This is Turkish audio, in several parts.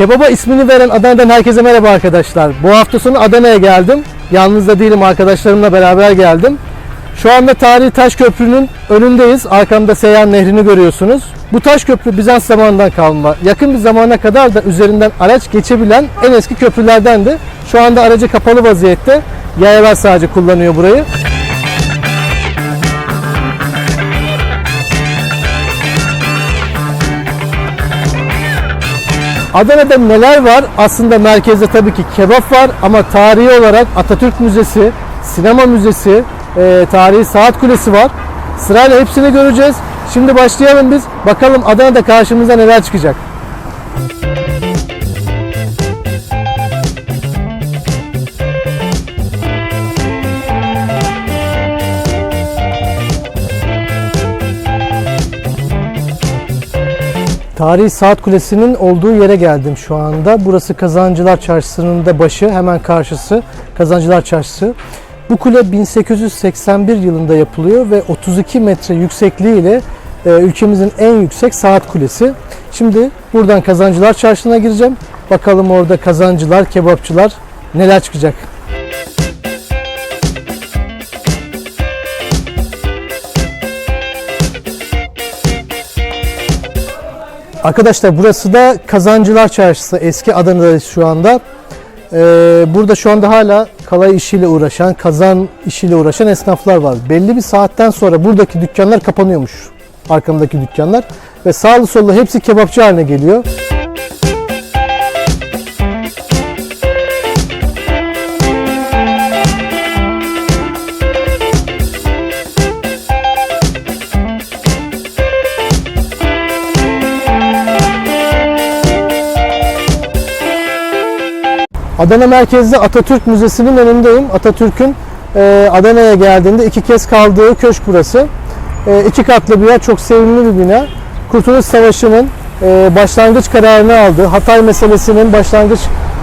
Kebaba ismini veren Adana'dan herkese merhaba arkadaşlar. Bu hafta sonu Adana'ya geldim. Yalnız da değilim arkadaşlarımla beraber geldim. Şu anda tarihi taş köprünün önündeyiz. Arkamda Seyhan Nehri'ni görüyorsunuz. Bu taş köprü Bizans zamanından kalma. Yakın bir zamana kadar da üzerinden araç geçebilen en eski köprülerdendi. Şu anda aracı kapalı vaziyette. Yayalar sadece kullanıyor burayı. Adana'da neler var? Aslında merkezde tabii ki kebap var ama tarihi olarak Atatürk Müzesi, Sinema Müzesi, e, tarihi saat kulesi var. Sırayla hepsini göreceğiz. Şimdi başlayalım biz. Bakalım Adana'da karşımıza neler çıkacak. Tarihi Saat Kulesi'nin olduğu yere geldim şu anda. Burası Kazancılar Çarşısı'nın da başı, hemen karşısı Kazancılar Çarşısı. Bu kule 1881 yılında yapılıyor ve 32 metre yüksekliğiyle e, ülkemizin en yüksek saat kulesi. Şimdi buradan Kazancılar Çarşısı'na gireceğim. Bakalım orada kazancılar, kebapçılar neler çıkacak. Arkadaşlar burası da Kazancılar Çarşısı. Eski Adana'dayız şu anda. Ee, burada şu anda hala kalay işiyle uğraşan, kazan işiyle uğraşan esnaflar var. Belli bir saatten sonra buradaki dükkanlar kapanıyormuş. Arkamdaki dükkanlar. Ve sağlı sollu hepsi kebapçı haline geliyor. Adana merkezde Atatürk Müzesi'nin önündeyim. Atatürk'ün e, Adana'ya geldiğinde iki kez kaldığı köşk burası. E, iki katlı bir yer, çok sevimli bir bina. Kurtuluş Savaşı'nın e, başlangıç kararını aldığı, Hatay meselesinin başlangıç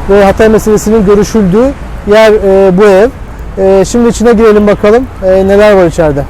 ve Hatay meselesinin görüşüldüğü yer e, bu ev. E, şimdi içine girelim bakalım e, neler var içeride.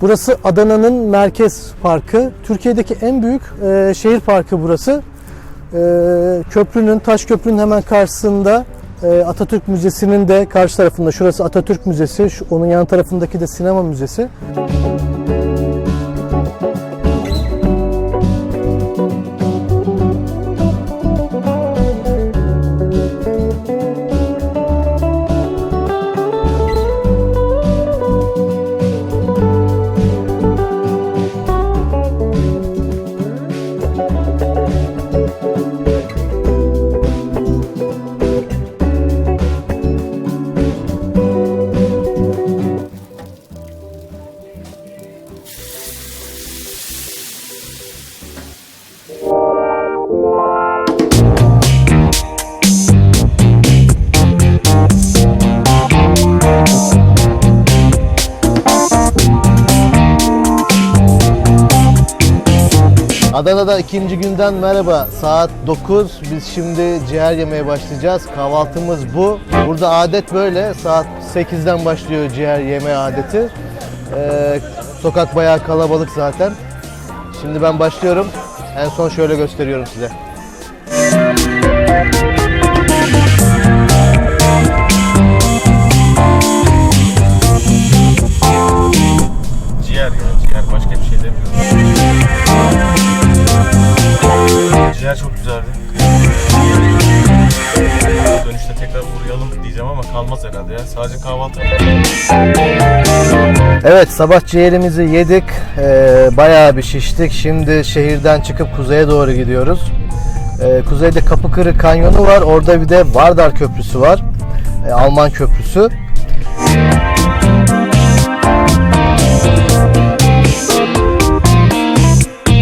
Burası Adana'nın merkez parkı. Türkiye'deki en büyük e, şehir parkı burası. E, köprünün, taş köprünün hemen karşısında e, Atatürk Müzesi'nin de karşı tarafında. Şurası Atatürk Müzesi, şu, onun yan tarafındaki de Sinema Müzesi. Adana'da ikinci günden merhaba. Saat 9. Biz şimdi ciğer yemeye başlayacağız. Kahvaltımız bu. Burada adet böyle. Saat 8'den başlıyor ciğer yeme adeti. Ee, sokak bayağı kalabalık zaten. Şimdi ben başlıyorum. En son şöyle gösteriyorum size. Ciğer çok güzeldi. Dönüşte tekrar uğrayalım diyeceğim ama kalmaz herhalde ya. Sadece kahvaltı. Evet sabah ciğerimizi yedik. Ee, bayağı bir şiştik. Şimdi şehirden çıkıp kuzeye doğru gidiyoruz. Ee, kuzeyde Kapıkırı Kanyonu var. Orada bir de Vardar Köprüsü var. Ee, Alman köprüsü.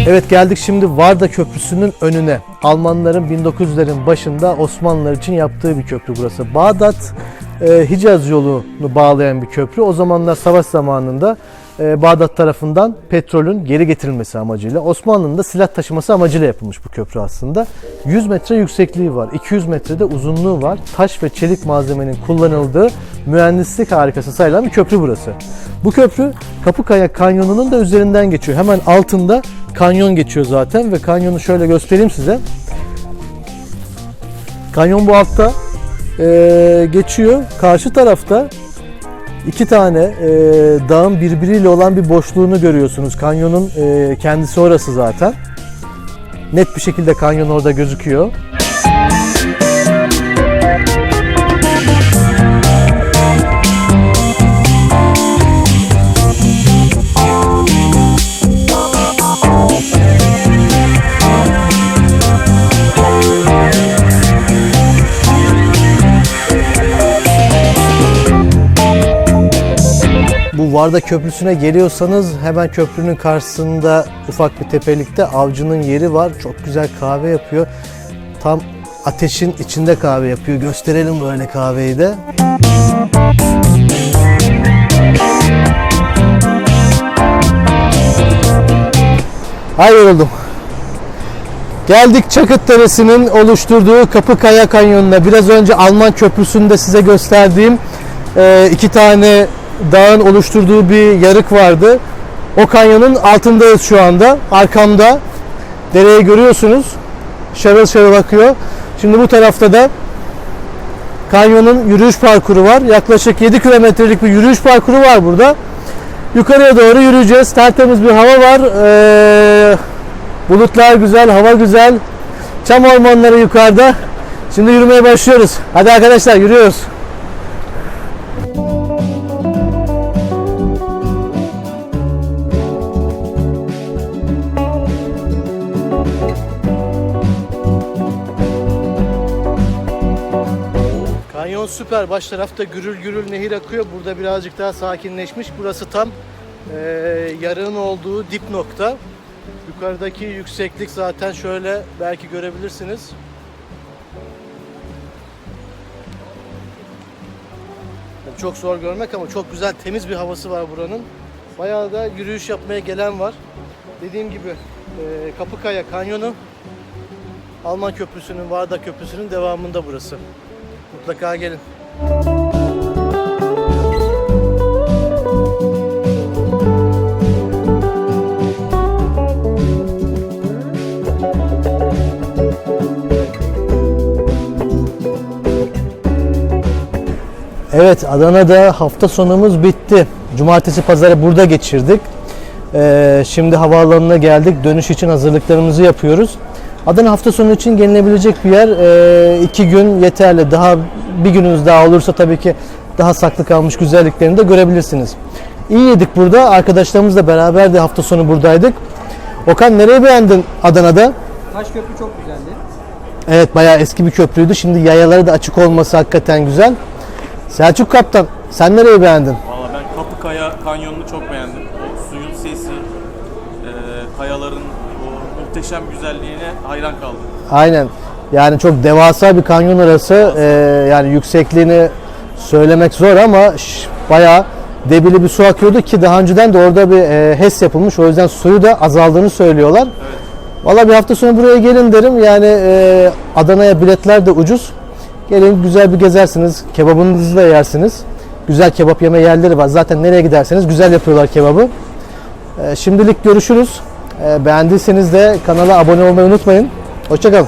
Evet geldik şimdi Varda Köprüsü'nün önüne. Almanların 1900'lerin başında Osmanlılar için yaptığı bir köprü burası. Bağdat e, Hicaz yolunu bağlayan bir köprü. O zamanlar savaş zamanında e, Bağdat tarafından petrolün geri getirilmesi amacıyla Osmanlı'nın da silah taşıması amacıyla yapılmış bu köprü aslında. 100 metre yüksekliği var, 200 metrede uzunluğu var. Taş ve çelik malzemenin kullanıldığı mühendislik harikası sayılan bir köprü burası. Bu köprü Kapıkaya Kanyonu'nun da üzerinden geçiyor. Hemen altında kanyon geçiyor zaten ve kanyonu şöyle göstereyim size. Kanyon bu altta eee, geçiyor. Karşı tarafta iki tane eee, dağın birbiriyle olan bir boşluğunu görüyorsunuz. Kanyonun eee, kendisi orası zaten. Net bir şekilde kanyon orada gözüküyor. Varda Köprüsü'ne geliyorsanız hemen köprünün karşısında ufak bir tepelikte avcının yeri var. Çok güzel kahve yapıyor. Tam ateşin içinde kahve yapıyor. Gösterelim böyle kahveyi de. Ay yoruldum. Geldik Çakıt Deresi'nin oluşturduğu Kapıkaya Kanyonu'na. Biraz önce Alman Köprüsü'nde size gösterdiğim e, iki tane dağın oluşturduğu bir yarık vardı. O kanyonun altındayız şu anda. Arkamda dereyi görüyorsunuz. Şarıl şarıl akıyor. Şimdi bu tarafta da kanyonun yürüyüş parkuru var. Yaklaşık 7 kilometrelik bir yürüyüş parkuru var burada. Yukarıya doğru yürüyeceğiz. Tertemiz bir hava var. Ee, bulutlar güzel, hava güzel. Çam ormanları yukarıda. Şimdi yürümeye başlıyoruz. Hadi arkadaşlar yürüyoruz. Süper. Baş tarafta gürül gürül nehir akıyor. Burada birazcık daha sakinleşmiş. Burası tam e, yarığın olduğu dip nokta. Yukarıdaki yükseklik zaten şöyle belki görebilirsiniz. Çok zor görmek ama çok güzel temiz bir havası var buranın. Bayağı da yürüyüş yapmaya gelen var. Dediğim gibi e, Kapıkaya Kanyonu Alman Köprüsü'nün, Varda Köprüsü'nün devamında burası. Mutlaka gelin. Evet Adana'da hafta sonumuz bitti. Cumartesi pazarı burada geçirdik. Ee, şimdi havaalanına geldik. Dönüş için hazırlıklarımızı yapıyoruz. Adana hafta sonu için gelinebilecek bir yer. Ee, iki gün yeterli. Daha bir gününüz daha olursa tabii ki daha saklı kalmış güzelliklerini de görebilirsiniz. İyi yedik burada. Arkadaşlarımızla beraber de hafta sonu buradaydık. Okan nereyi beğendin Adana'da? Taşköprü çok güzeldi. Evet bayağı eski bir köprüydü. Şimdi yayaları da açık olması hakikaten güzel. Selçuk Kaptan sen nereyi beğendin? Valla ben Kapıkaya Kanyonu'nu çok beğendim. O suyun sesi, e, kayaların muhteşem güzelliğine hayran kaldım. Aynen. Yani çok devasa bir kanyon arası. Ee, yani yüksekliğini söylemek zor ama ş- bayağı debili bir su akıyordu ki daha önceden de orada bir e, HES yapılmış. O yüzden suyu da azaldığını söylüyorlar. Valla bir hafta sonra buraya gelin derim. Yani e, Adana'ya biletler de ucuz. Gelin güzel bir gezersiniz. Kebabınızı da yersiniz. Güzel kebap yeme yerleri var. Zaten nereye giderseniz güzel yapıyorlar kebabı. E, şimdilik görüşürüz. E, beğendiyseniz de kanala abone olmayı unutmayın. Hoşçakalın.